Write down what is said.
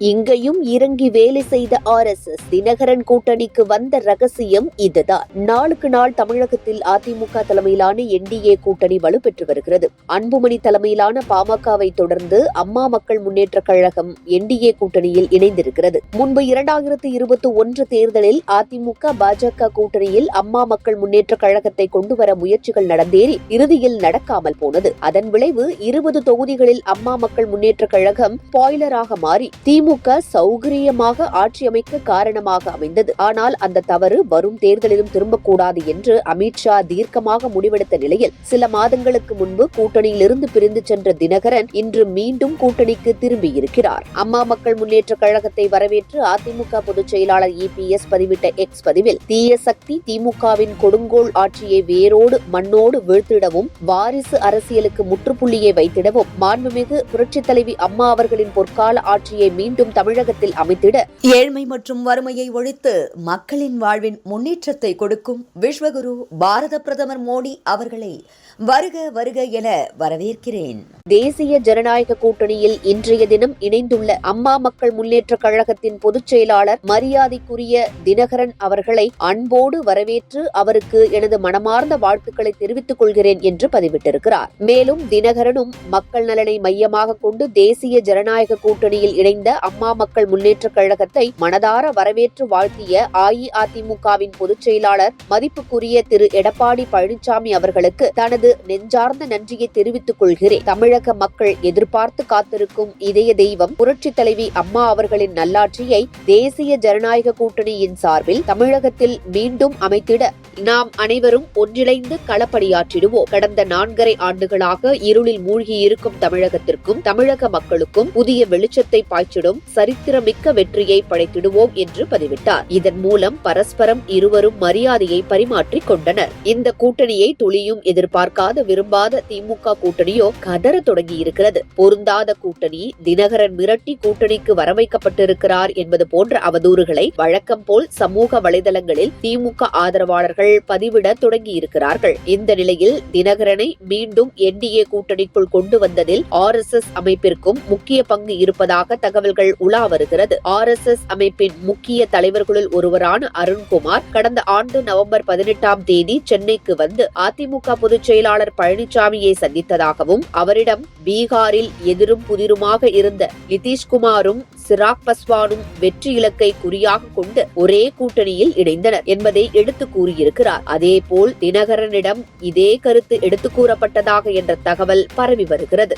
இங்கேயும் இறங்கி வேலை செய்த ஆர் எஸ் எஸ் தினகரன் கூட்டணிக்கு வந்த ரகசியம் இதுதான். நாளுக்கு நாள் தமிழகத்தில் அதிமுக தலைமையிலான என்டிஏ கூட்டணி வலுப்பெற்று வருகிறது. அன்புமணி தலைமையிலான பாமகவை தொடர்ந்து அம்மா மக்கள் முன்னேற்ற கழகம் என்டிஏ கூட்டணியில் இணைந்திருக்கிறது. முன்பு இரண்டாயிரத்தி இருபத்தி ஒன்று தேர்தலில் அதிமுக பாஜக கூட்டணியில் அம்மா மக்கள் முன்னேற்ற கழகத்தை கொண்டுவர முயற்சிகள் நடந்தேறி இறுதியில் நடக்காமல் போனது. அதன் விளைவு இருபது தொகுதிகளில் அம்மா மக்கள் முன்னேற்ற கழகம் பாய்லராக மாறி திமுக சௌகரியமாக ஆட்சி அமைக்க காரணமாக அமைந்தது. ஆனால் அந்த தவறு வரும் தேர்தலிலும் திரும்பக்கூடாது என்று அமித்ஷா தீர்க்கமாக முடிவெடுத்த நிலையில் சில மாதங்களுக்கு முன்பு கூட்டணியிலிருந்து பிரிந்து சென்ற தினகரன் இன்று மீண்டும் கூட்டணிக்கு திரும்பியிருக்கிறார். அம்மா மக்கள் முன்னேற்ற கழகத்தை வரவேற்று அதிமுக பொதுச் செயலாளர் இபிஎஸ் பதிவிட்ட எக்ஸ் பதிவில் தீய சக்தி திமுகவின் கொடுங்கோல் ஆட்சியை வேரோடு மண்ணோடு வீழ்த்திடவும் வாரிசு அரசியலுக்கு முற்றுப்புள்ளியை வைத்திடவும் மாண்புமிகு புரட்சித் தலைவி அம்மா அவர்களின் பொற்கால ஆட்சியை மீண்டும் தமிழகத்தில் அமைத்திட ஏழ்மை மற்றும் வறுமையை ஒழித்து மக்களின் வாழ்வின் முன்னேற்றத்தை கொடுக்கும் விஸ்வகுரு பாரத பிரதமர் மோடி அவர்களை வருக வருக என வரவேற்கிறேன். தேசிய ஜனநாயக கூட்டணியில் இன்றைய தினம் இணைந்துள்ள அம்மா மக்கள் முன்னேற்ற கழகத்தின் பொதுச் செயலாளர் மரியாதைக்குரிய தினகரன் அவர்களை அன்போடு வரவேற்று அவருக்கு எனது மனமார்ந்த வாழ்த்துக்களை தெரிவித்துக் கொள்கிறேன் என்று பதிவிட்டிருக்கிறார். மேலும் தினகரனும் மக்கள் நலனை மையமாக கொண்டு தேசிய ஜனநாயக கூட்டணியில் இணைந்த அம்மா மக்கள் முன்னேற்ற கழகத்தை மனதார வரவேற்று வாழ்த்திய அஇஅதிமுகவின் பொதுச் செயலாளர் மதிப்புக்குரிய திரு எடப்பாடி பழனிசாமி அவர்களுக்கு தனது நெஞ்சார்ந்த நன்றியை தெரிவித்துக் கொள்கிறேன். தமிழக மக்கள் எதிர்பார்த்து காத்திருக்கும் இதய தெய்வம் புரட்சி தலைவி அம்மா அவர்களின் நல்லாட்சியை தேசிய ஜனநாயக கூட்டணியின் சார்பில் தமிழகத்தில் மீண்டும் அமைத்திட நாம் அனைவரும் ஒன்றிணைந்து களப்பணியாற்றிடுவோம். கடந்த நான்கரை ஆண்டுகளாக இருளில் மூழ்கியிருக்கும் தமிழகத்திற்கும் தமிழக மக்களுக்கும் புதிய வெளிச்சத்தை பாய்ச்சிடும் சரித்திரமிக்க வெற்றியை படைத்திடுவோம் என்று பதிவிட்டார். இதன் மூலம் பரஸ்பரம் இருவரும் மரியாதையை பரிமாற்றிக் கொண்டனர். இந்த கூட்டணியை துளியும் எதிர்பார்க்காத விரும்பாத திமுக கூட்டணியோ கதற தொடங்கியிருக்கிறது. பொருந்தாத கூட்டணி தினகரன் மிரட்டி கூட்டணிக்கு வரவைக்கப்பட்டிருக்கிறார் என்பது போன்ற அவதூறுகளை வழக்கம் போல் சமூக வலைதளங்களில் திமுக ஆதரவாளர்கள் பதிவிட தொடங்கியிருக்கிறார்கள். இந்த நிலையில் தினகரனை மீண்டும் என்டிஏ கூட்டணிக்குள் கொண்டு வந்ததில் ஆர் எஸ் எஸ் அமைப்பிற்கும் முக்கிய பங்கு இருப்பதாக தகவல்கள் உலா வருகிறது. ஆர் எஸ் எஸ் அமைப்பின் முக்கிய தலைவர்களுள் ஒருவரான அருண்குமார் கடந்த ஆண்டு நவம்பர் பதினெட்டாம் தேதி சென்னைக்கு வந்து அதிமுக பொதுச் செயலாளர் பழனிசாமியை சந்தித்ததாகவும் அவரிடம் பீகாரில் எதிரும் புதிருமாக இருந்த நிதிஷ்குமாரும் சிராக் பஸ்வானும் வெற்றி இலக்கை குறியாக கொண்டு ஒரே கூட்டணியில் இணைந்தனர் என்பதை எடுத்து கூறியிருக்கிறார். அதேபோல் தினகரனிடம் இதே கருத்து எடுத்து கூறப்பட்டதாக என்ற தகவல் பரவி வருகிறது.